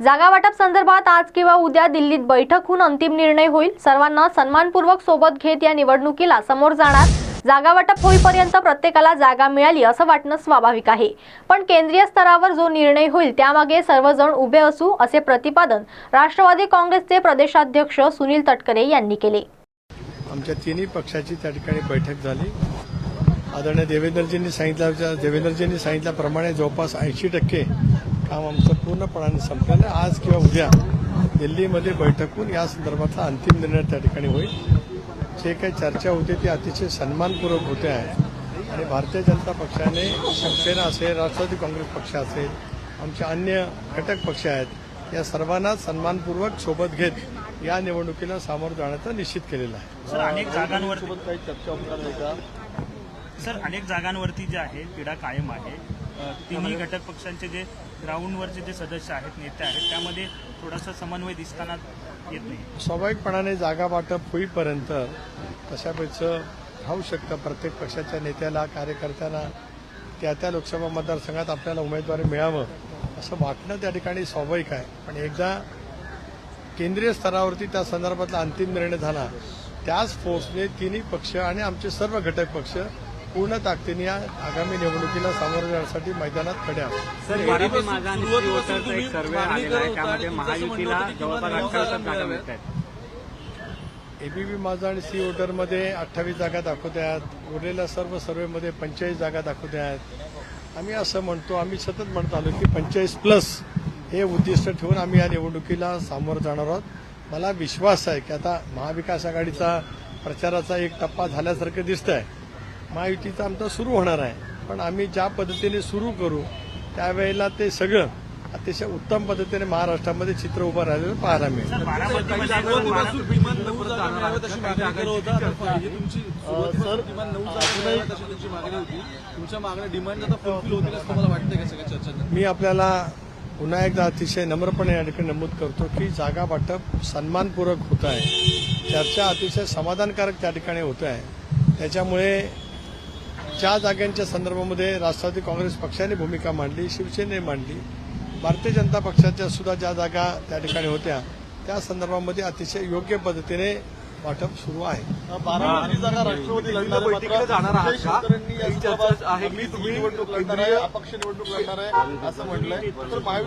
जागा वाटप संदर्भात आज किंवा उद्या दिल्लीत बैठक होऊन अंतिम निर्णय होईल. सर्वांना सन्मानपूर्वक सोबत घेत या निवडणुकीला समोर जाणार. जागा वाटप होईपर्यंत प्रत्येकाला जागा मिळाली असं वाटणं स्वाभाविक आहे. पण केंद्रीय स्तरावर जो निर्णय होईल त्यामागे सर्वजण उभे असू असे प्रतिपादन राष्ट्रवादी काँग्रेसचे प्रदेशाध्यक्ष सुनील तटकरे यांनी केले. आमच्या तिन्ही पक्षाची त्या ठिकाणी बैठक झाली. आदरणीय देवेंद्रजींनी सांगितल्या देवेंद्रजींनी सांगितल्याप्रमाणे जवळपास ऐंशी टक्के काम आमचं पूर्णपणाने संपलेलं आहे. आज किंवा उद्या दिल्लीमध्ये बैठक होऊन या संदर्भातला अंतिम निर्णय त्या ठिकाणी होईल. जे काही चर्चा होते ती अतिशय सन्मानपूर्वक होते आहे. आणि भारतीय जनता पक्षाने शिवसेना असेल राष्ट्रवादी काँग्रेस पक्ष असेल आमचे अन्य घटक पक्ष आहेत या सर्वांना सन्मानपूर्वक सोबत घेत या निवडणुकीला सामोरं जाण्याचं निश्चित केलेलं आहे. सर अनेक जागांवरती काही चर्चा होणार नाही का? सर अनेक जागांवरती जे आहे तिढा कायम आहे. तिन्ही घटक पक्षांचे जे ग्राउंडवरचे जे सदस्य आहेत नेते आहेत त्यामध्ये थोडासा समन्वय दिसताना येत नाही. स्वाभाविकपणाने जागा वाटप होईपर्यंत तशापेक्षा राहू शकतं. प्रत्येक पक्षाच्या नेत्याला कार्यकर्त्यांना त्या त्या लोकसभा मतदारसंघात आपल्याला उमेदवारी मिळावं असं वाटणं त्या ठिकाणी स्वाभाविक आहे. पण एकदा केंद्रीय स्तरावरती त्या संदर्भातला अंतिम निर्णय झाला त्याच फोर्सने तिन्ही पक्ष आणि आमचे सर्व घटक पक्ष पूर्ण ताकदीने या आगामी निवडणुकीला सामोरं जाण्यासाठी मैदानात खडे आहेत. सर बारावी माझा आणि श्री वोटरचा एक सर्वे आलेला आहे. त्यामध्ये महायुतीला जवळपास अठ्ठावीस जागा मिळत आहेत एबीबी माझा आणि सी वोटरमध्ये अठ्ठावीस जागा दाखवत आहेत उरलेल्या सर्व सर्वेमध्ये पंचेचाळीस जागा दाखवत आहेत आम्ही असं म्हणतो आम्ही सतत म्हणत आलो की पंचेचाळीस प्लस हे उद्दिष्ट ठेवून आम्ही या निवडणुकीला सामोरं जाणार आहोत. मला विश्वास आहे की आता महाविकास आघाडीचा प्रचाराचा एक टप्पा झाल्यासारखं दिसत आहे महायुतीचा आमचा सुरू होणार आहे. पण आम्ही ज्या पद्धतीने सुरू करू त्यावेळेला ते सगळं अतिशय उत्तम पद्धतीने महाराष्ट्रामध्ये चित्र उभं राहिलेलं पाहायला मिळेल. मी आपल्याला पुन्हा एकदा अतिशय नम्रपणे या ठिकाणी नमूद करतो की जागा वाटप सन्मानपूर्वक होत आहे. चर्चा अतिशय समाधानकारक त्या ठिकाणी होत आहे. त्याच्यामुळे ज्या जागांच्या संदर्भामध्ये राष्ट्रवादी काँग्रेस पक्षाने भूमिका मांडली शिवसेनेने मांडली. भारतीय जनता पक्षाच्या सुद्धा ज्या जागा त्या ठिकाणी होत्या त्या संदर्भामध्ये अतिशय योग्य पद्धतीने वाटप सुरू आहे. बारामती जागा राष्ट्रवादी लढणार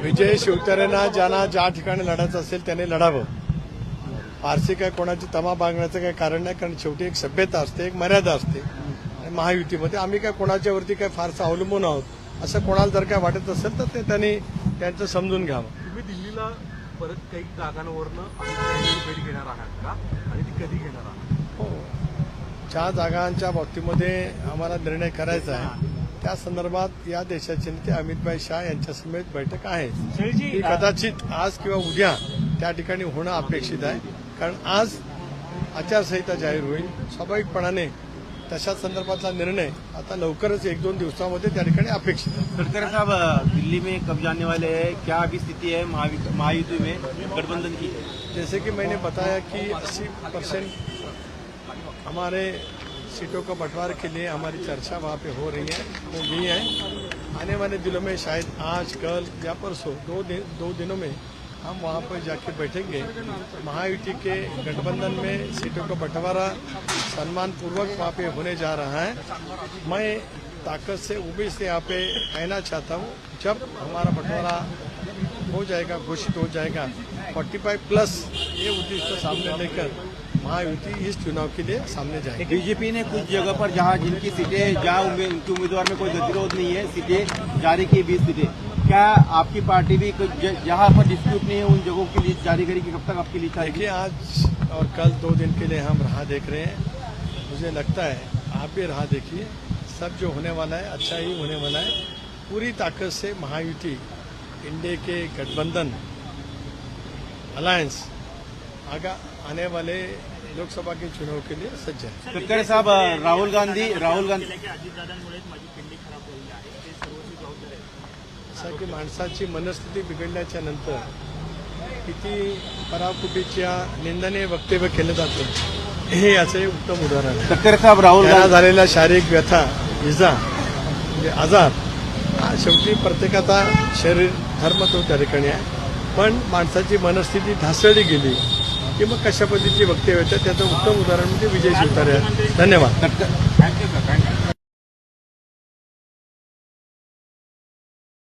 विजय शिवतारेंना ज्यांना ज्या ठिकाणी लढायचं असेल त्याने लढावं. फारशी काय कोणाची तमा बागण्याचं काही कारण नाही कारण शेवटी एक सभ्यता असते एक मर्यादा असते. महायुतीमध्ये. आम्ही काय कोणाच्यावरती काय फारसं अवलंबून आहोत असं कोणाला जर काय वाटत असेल तर ते त्यांनी त्यांचं समजून घ्यावं. तुम्ही दिल्लीला परत काही जागांवरनं भेट घेणार आहात का? आणि ती कधी घेणार आहात? हो. ज्या जागांच्या बाबतीमध्ये आम्हाला निर्णय करायचा आहे त्या संदर्भात या देशाचे नेते अमितभाई शाह यांच्या समेत बैठक आहे. ही कदाचित आज किंवा उद्या त्या ठिकाणी होणं अपेक्षित आहे. कारण आज आचारसंहिता जाहीर होईल. स्वाभाविकपणाने तशा संदर्भातला निर्णय आता लवकरच एक दोन दिवसामध्ये त्या ठिकाणी अपेक्षित आहे. गडकरी साहब दिल्ली में कब जाने वाले हैं? क्या अभी स्थिति है महायुति में? गठबंधन की? जैसे कि मैंने बताया कि 80 परसेंट हमारे सीटों का बंटवारे के लिए हमारी चर्चा वहाँ पे हो रही है वो भी है। आने वाले दिनों में शायद आज कल या परसों दो दिन दो दिनों में हम वहाँ पर जाके बैठेंगे। महायुति के गठबंधन में सीटों का बंटवारा सम्मानपूर्वक वहाँ पे होने जा रहा है। मैं ताकत से, उम्मीद से यहाँ पे कहना चाहता हूँ। जब हमारा बंटवारा हो जाएगा, घोषित हो जाएगा 45 प्लस ये उद्देश्य सामने लेकर महायुति इस चुनाव के लिए सामने जाएगी। बीजेपी ने कुछ जगह पर जहाँ जिनकी सीटें जहाँ उनके उम्मीदवार में कोई गतिरोध नहीं है, सीटें जारी की बीस सीटें। क्या आपकी पार्टी भी जहाँ पर डिस्प्यूट नहीं है उन जगहों की लिस्ट जारी करेगी कब तक आपकी लिस्ट आएगी देखिए आज और कल दो दिन के लिए हम राह देख रहे हैं। मुझे लगता है आप भी राह देखिए। सब जो होने वाला है अच्छा ही होने वाला है। पूरी ताकत से महायुति इंडिया के गठबंधन अलायंस आगा आने वाले लोकसभा के चुनाव के लिए सज्ज है। गडकरी साहब राहुल गांधी राहुल गांधी की असं की माणसाची मनस्थिती बिघडल्याच्या नंतर किती पराकुटीच्या निंदने वक्तव्य केलं जातं हे याचं एक उत्तम उदाहरण आहे. राहुल त्याला गांधी झालेला शारीरिक व्यथा इजा म्हणजे आजार शेवटी प्रत्येकाचा शरीर धर्म तो त्या ठिकाणी आहे. पण माणसाची मनस्थिती ढासळली गेली की मग कशा पद्धतीची वक्तव्य येतात त्याचं उत्तम उदाहरण म्हणजे विजय शिवतारे. धन्यवाद.